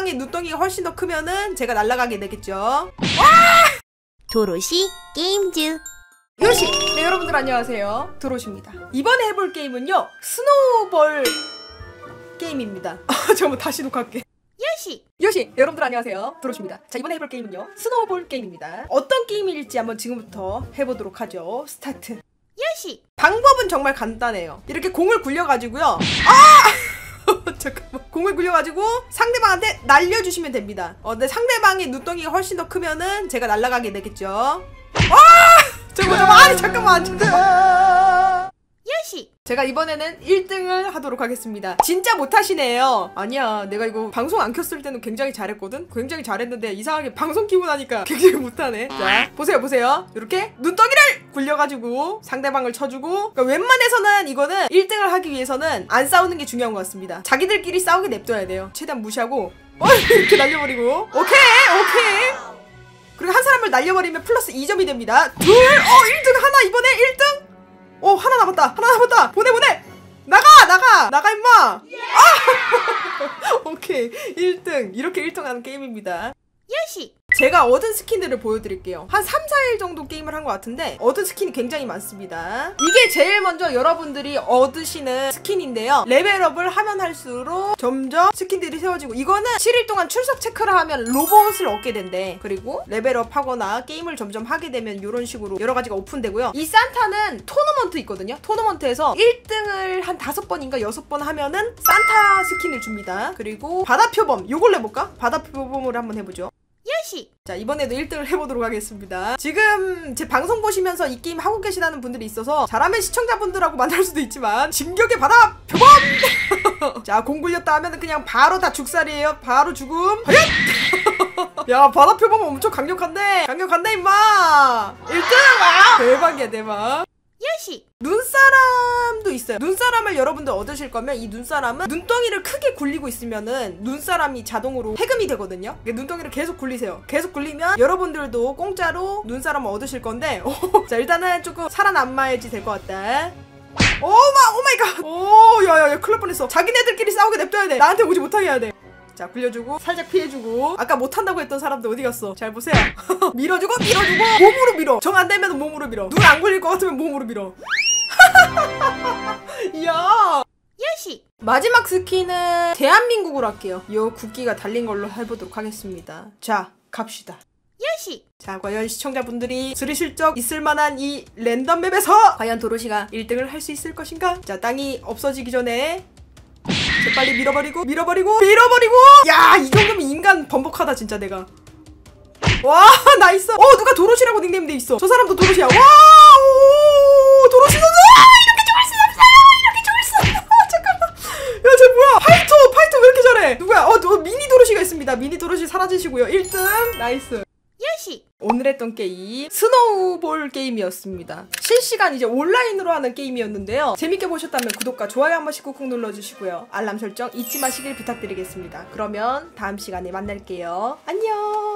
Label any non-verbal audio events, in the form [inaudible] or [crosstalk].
상대방의 눈덩이가 훨씬 더 크면은 제가 날아가게 되겠죠. 도로시 게임즈 요시! 네, 여러분들 안녕하세요. 드로시입니다. 이번에 해볼 게임은요, 스노우볼 게임입니다. [laughs] 아, 잠깐만, 다시 녹화할게. 요시 요시! 여러분들 안녕하세요. 드로시입니다. 자, 이번에 해볼 게임은요, 스노우볼 게임입니다. 어떤 게임일지 한번 지금부터 해보도록 하죠. 스타트. 요시 방법은 정말 간단해요. 이렇게 공을 굴려가지고요. 아! [laughs] 잠깐만. 공을 굴려가지고 상대방한테 날려주시면 됩니다. 어, 근데 상대방의 눈덩이가 훨씬 더 크면은 제가 날아가게 되겠죠. 아! 잠깐만, 잠깐만. 아니, 잠깐만. 잠깐만. 요시 제가 이번에는 1등을 하도록 하겠습니다. 진짜 못하시네요. 아니야, 내가 이거 방송 안 켰을 때는 굉장히 잘했거든? 굉장히 잘했는데 이상하게 방송 키고 나니까 [laughs] 굉장히 못하네. 자, 보세요, 보세요. 이렇게 눈덩이를 굴려가지고 상대방을 쳐주고 그러니까 웬만해서는 이거는 1등을 하기 위해서는 안 싸우는 게 중요한 것 같습니다. 자기들끼리 싸우게 냅둬야 돼요. 최대한 무시하고 어, [laughs] 이렇게 날려버리고 오케이, 오케이. 그리고 한 사람을 날려버리면 플러스 2점이 됩니다. 둘, 어, 1등 하나 이번에 1등? 어 하나 남았다 하나 남았다 보내 보내 나가 나가 나가 임마 아! [laughs] 오케이 1등 이렇게 1등 하는 게임입니다 요시 제가 얻은 스킨들을 보여드릴게요. 한 3, 4일 정도 게임을 한 것 같은데 얻은 스킨이 굉장히 많습니다. 이게 제일 먼저 여러분들이 얻으시는 스킨인데요. 레벨업을 하면 할수록 점점 스킨들이 세워지고 이거는 7일 동안 출석 체크를 하면 로봇을 얻게 된대. 그리고 레벨업 하거나 게임을 점점 하게 되면 이런 식으로 여러 가지가 오픈되고요. 이 산타는 토너먼트 있거든요. 토너먼트에서 1등을 한 5번인가 6번 하면은 산타 스킨을 줍니다. 그리고 바다표범 요걸 해볼까? 바다표범을 한번 해보죠. 요 시 자 이번에도 1등을 해보도록 하겠습니다. 지금 제 방송 보시면서 이 게임 하고 계시다는 분들이 있어서 잘하면 시청자분들하고 만날 수도 있지만 진격의 바다 표범! [laughs] 자 공 굴렸다 하면 그냥 바로 다 죽살이에요. 바로 죽음! [laughs] 야 바다 표범 엄청 강력한데? 강력한데 임마! 1등! 와 대박이야 대박 있어요. 눈사람을 여러분들 얻으실 거면 이 눈사람은 눈덩이를 크게 굴리고 있으면은 눈사람이 자동으로 해금이 되거든요. 눈덩이를 계속 굴리세요. 계속 굴리면 여러분들도 공짜로 눈사람을 얻으실 건데 [laughs] 자 일단은 조금 살아남아야지 될 것 같다. 오마 오마이갓! 오 야야야 큰일 날 뻔했어. 자기네들끼리 싸우게 냅둬야 돼. 나한테 오지 못하게 해야 돼. 자 굴려주고 살짝 피해주고. 아까 못한다고 했던 사람들 어디 갔어? 잘 보세요. [laughs] 밀어주고 밀어주고. 몸으로 밀어. 정 안 되면 몸으로 밀어. 눈 안 굴릴 것 같으면 몸으로 밀어. 이 [laughs] 야! 요시. 마지막 스킨은 대한민국으로 할게요. 요 국기가 달린 걸로 해보도록 하겠습니다. 자 갑시다. 요시. 자 과연 시청자분들이 들으실 적 있을 만한 이 랜덤 맵에서 과연 도로시가 1등을 할 수 있을 것인가? 자 땅이 없어지기 전에 재빨리 밀어버리고 밀어버리고 밀어버리고! 야 이 정도면 인간 번복하다 진짜 내가. 와 [laughs] 나이스 어 누가 도로시라고 닉네임 돼 있어. 저 사람도 도로시야. 와 있습니다 미니 도로시 사라지시고요 1등 나이스 요시 오늘 했던 게임 스노우볼 게임이었습니다. 실시간 이제 온라인으로 하는 게임이었는데요. 재밌게 보셨다면 구독과 좋아요 한 번씩 꾹꾹 눌러주시고요. 알람 설정 잊지 마시길 부탁드리겠습니다. 그러면 다음 시간에 만날게요. 안녕.